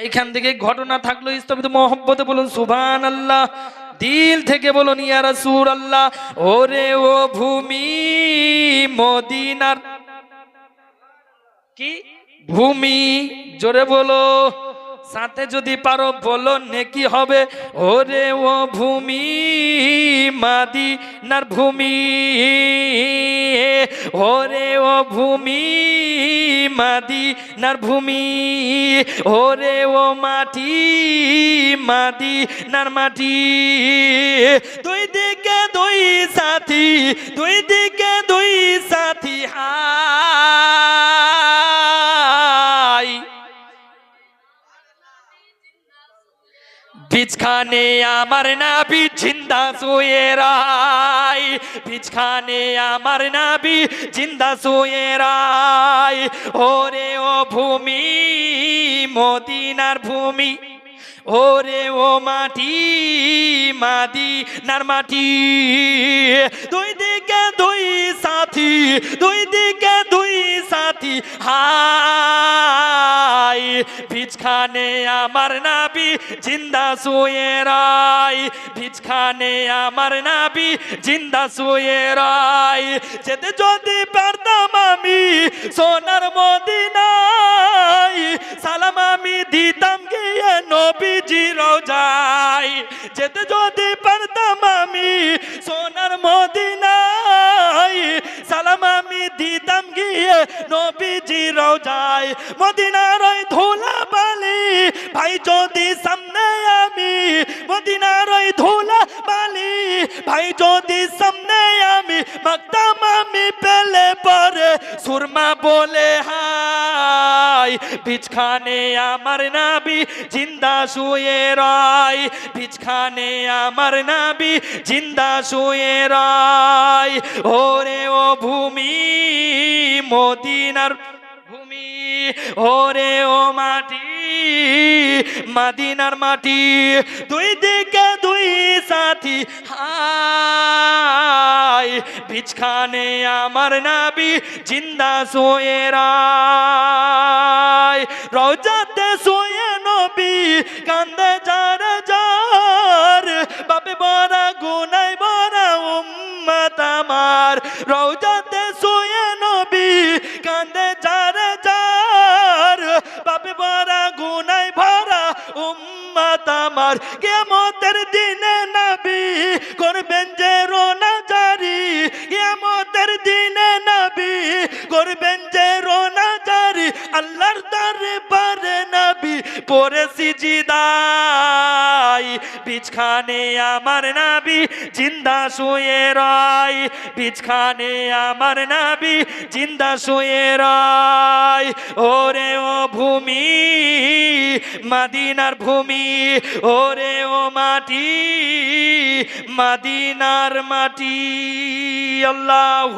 এইখান থেকে ঘটনা থাকল ইস্তমিত মোহাম্মতে বলুন সুভান আল্লাহ দিল থেকে বলুন ইয়ারা সুর আল্লাহ ওরে ও ভূমি মদিনার কি? ভূমি, জোরে বলো। সাথে যদি পারো বলো, নেকি হবে। ওরে ও ভূমি মাদি নার ভূমি। ওরে ও ভূমি মাদি নার ভূমি। ওরে ও মাটি মাদি নার মাটি। দুই দিকে দুই সাথী, দুই দিকে দুই সাথী। বিছখানে আমার নাবি জিন্দা শুয়ে রাই বিছখানে আমার নাবি জিন্দা শুয়ে রাই ওরে ও ভূমি, মদিনার ভূমি। ওরে ও মাটি মাদি নার মাটি। দুই দিকে দুই সাথী, দুই দিকে দুই সাথী। হাই বিছখানে আমার নাবি জিন্দা শুয়ে রাই বিছখানে আমার নাবি জিন্দা শুয়ে রাই যেতে যদি পারতাম আমি সোনার মদিনাই সালাম আমি দিতাম গিয়ে নবীজি রোজাই যেতে যদি পারতাম আমি দিতাম গিয়ে নবীজি রোজাই মদিনার ওই ধুলা বালি ভাই যদি সামনে আমি মদিনার ওই ধুলা বালি ভাই যদি সামনে আমি মাগতাম আমি পেলে পরে সুরমা বলে হাই বিছখানে আমার নাবি জিন্দা শুয়ে রাই বিছখানে আমার নাবি জিন্দা শুয়ে রাই ওরে ও ভূমি, মদিনার ভূমি, ওরে ও মাটি মাদিনার মাটি, দুই দিকে দুই সাথী। হাই বিছখানে আমার নাবি জিন্দা সোয়ে রাই রোজাতে সোয়ে নবী কান্দে যার যার। বাপে বড়া গুনাই বড় উম্মত আমার। রোজাতে উম্মত আমার। কেমতের দিনে নবী করবেন যে রোনা জারি। কেমতের দিনে নবী করবেন যে রোনা জারি। আল্লাহর দরবারে নবী পরে সিজিদাই বিছখানে আমার নাবি, জিন্দা শুয়ে রাই বিছখানে আমার নাবি, জিন্দা শুয়ে রাই ওরে ও ভূমি, মাদিনার ভূমি, ওরে ও মাটি, মাদিনার মাটি আল্লাহ